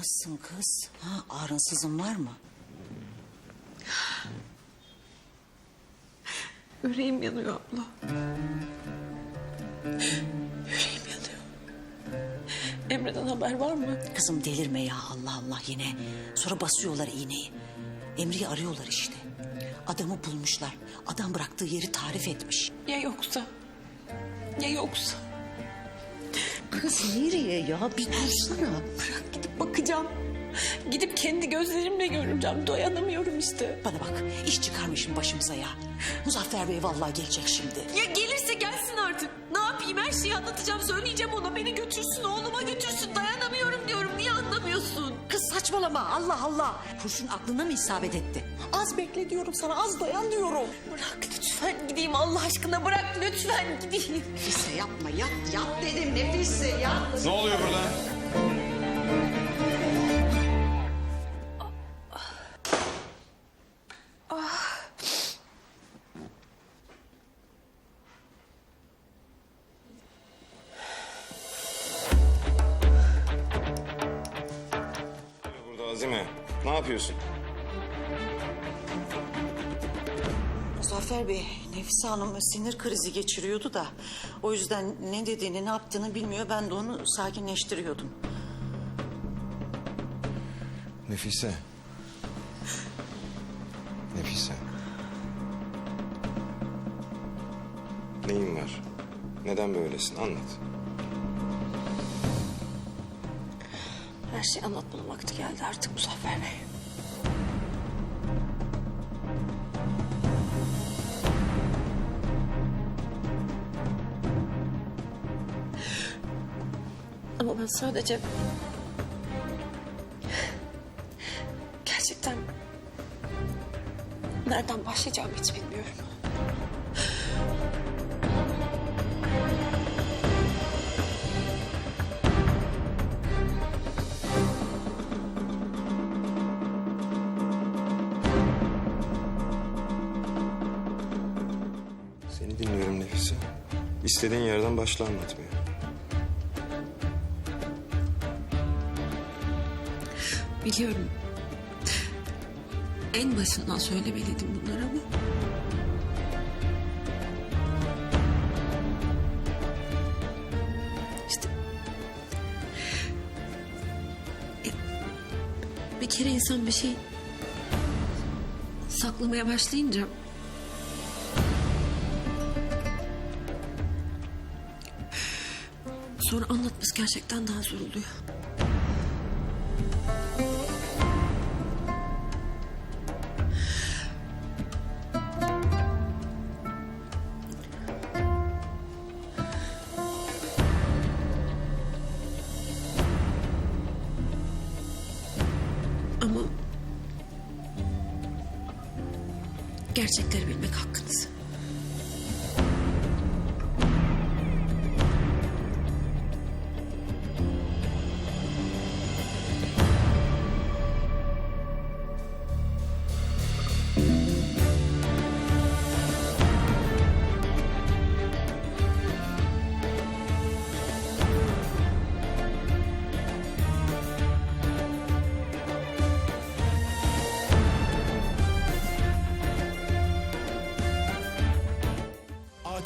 Nasılsın kız? Ha, ağrınsızın var mı? Yüreğim yanıyor abla. Yüreğim yanıyor. Emre'den haber var mı? Kızım delirme ya Allah Allah yine. Sonra basıyorlar iğneyi. Emri'yi arıyorlar işte. Adamı bulmuşlar. Adam bıraktığı yeri tarif etmiş. Ya yoksa? Ya yoksa? Kız nereye ya? Bir dursana. Bırak bakacağım. Gidip kendi gözlerimle göreceğim. Dayanamıyorum işte. Bana bak iş çıkarmışım başımıza ya. Muzaffer Bey vallahi gelecek şimdi. Ya gelirse gelsin artık. Ne yapayım her şeyi anlatacağım. Söyleyeceğim ona. Beni götürsün oğluma götürsün. Dayanamıyorum diyorum. Niye anlamıyorsun? Kız saçmalama Allah Allah. Kurşun aklına mı isabet etti? Az bekle diyorum sana az dayan diyorum. Bırak lütfen gideyim Allah aşkına. Bırak lütfen gideyim. Nefise yapma yat yat dedim Nefise yat. Ne oluyor burada? Azime. Ne yapıyorsun? Muzaffer Bey, Nefise Hanım sinir krizi geçiriyordu da... ...o yüzden ne dediğini, ne yaptığını bilmiyor. Ben de onu sakinleştiriyordum. Nefise. Nefise. Neyin var? Neden böylesin? Anlat. Her şeyi anlatmanın vakti geldi artık Muzaffer Bey. Ama ben sadece... Gerçekten... Nereden başlayacağımı hiç bilmiyorum. Seni dinliyorum Nefise. İstediğin yerden başla anlatmaya. Biliyorum. En başından söylemeliydim bunları ama... İşte... Ya, Bir kere insan bir şey saklamaya başlayınca... Sonra anlatması gerçekten daha zor oluyor. Ama gerçekleri bilmek hakkınız.